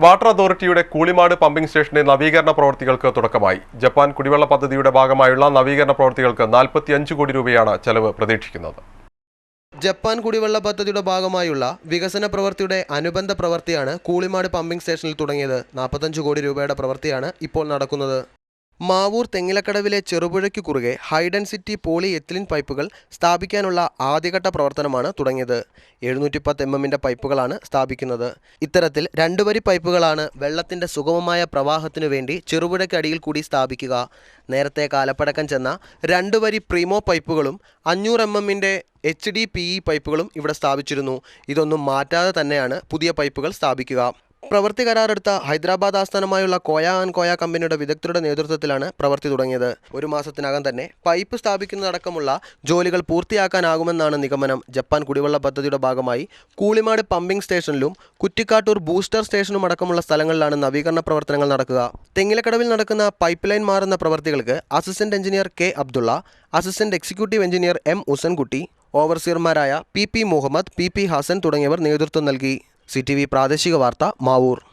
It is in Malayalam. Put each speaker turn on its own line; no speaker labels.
വാട്ടർ അതോറിറ്റിയുടെ കൂളിമാട് പമ്പിംഗ് സ്റ്റേഷന്റെ നവീകരണ പ്രവൃത്തികൾക്ക് തുടക്കമായി. ജപ്പാൻ കുടിവെള്ള പദ്ധതിയുടെ ഭാഗമായുള്ള നവീകരണ പ്രവൃത്തികൾക്ക് നാൽപ്പത്തിയഞ്ച് കോടി രൂപയാണ് ചെലവ് പ്രതീക്ഷിക്കുന്നത്.
ജപ്പാൻ കുടിവെള്ള പദ്ധതിയുടെ ഭാഗമായുള്ള വികസന പ്രവൃത്തിയുടെ അനുബന്ധ പ്രവൃത്തിയാണ് കൂളിമാട് പമ്പിംഗ് സ്റ്റേഷനിൽ തുടങ്ങിയത്. നാൽപ്പത്തഞ്ച് കോടി രൂപയുടെ പ്രവൃത്തിയാണ് ഇപ്പോൾ നടക്കുന്നത്. മാവൂർ തെങ്ങിലക്കടവിലെ ചെറുപുഴയ്ക്ക് കുറുകെ ഹൈ ഡെൻസിറ്റി പോളി എത്തിലിൻ പൈപ്പുകൾ സ്ഥാപിക്കാനുള്ള ആദ്യഘട്ട പ്രവർത്തനമാണ് തുടങ്ങിയത്. എഴുന്നൂറ്റി പത്ത് എം എമ്മിന്റെ പൈപ്പുകളാണ് സ്ഥാപിക്കുന്നത്. ഇത്തരത്തിൽ രണ്ട് വരി പൈപ്പുകളാണ് വെള്ളത്തിന്റെ സുഗമമായ പ്രവാഹത്തിനു വേണ്ടി ചെറുപുഴയ്ക്കടിയിൽ കൂടി സ്ഥാപിക്കുക. നേരത്തെ കാലപ്പഴക്കം ചെന്ന രണ്ട് വരി പ്രീമോ പൈപ്പുകളും അഞ്ഞൂറ് എം എമ്മിന്റെ എച്ച് ഡി പി ഇ പൈപ്പുകളും ഇവിടെ സ്ഥാപിച്ചിരുന്നു. ഇതൊന്നും മാറ്റാതെ തന്നെയാണ് പുതിയ പൈപ്പുകൾ സ്ഥാപിക്കുക. പ്രവൃത്തി കരാറെടുത്ത ഹൈദരാബാദ് ആസ്ഥാനമായുള്ള കോയ ആൻഡ് കോയ കമ്പനിയുടെ വിദഗ്ധരുടെ നേതൃത്വത്തിലാണ് പ്രവൃത്തി തുടങ്ങിയത്. ഒരു മാസത്തിനകം തന്നെ പൈപ്പ് സ്ഥാപിക്കുന്നതടക്കമുള്ള ജോലികൾ പൂർത്തിയാക്കാനാകുമെന്നാണ് നിഗമനം. ജപ്പാൻ കുടിവെള്ള പദ്ധതിയുടെ ഭാഗമായി കൂളിമാട് പമ്പിംഗ് സ്റ്റേഷനിലും കുറ്റിക്കാട്ടൂർ ബൂസ്റ്റർ സ്റ്റേഷനും അടക്കമുള്ള സ്ഥലങ്ങളിലാണ് നവീകരണ പ്രവർത്തനങ്ങൾ നടക്കുക. തെങ്ങിലക്കടവിൽ നടക്കുന്ന പൈപ്പ് ലൈൻ മാറുന്ന പ്രവർത്തികൾക്ക് assistant engineer K Abdulla assistant executive engineer M Usankutty ഓവർസിയർമാരായ P P Muhammad P P Hasan തുടങ്ങിയവർ നേതൃത്വം നൽകി. സി പ്രാദേശിക വാർത്ത മാവൂർ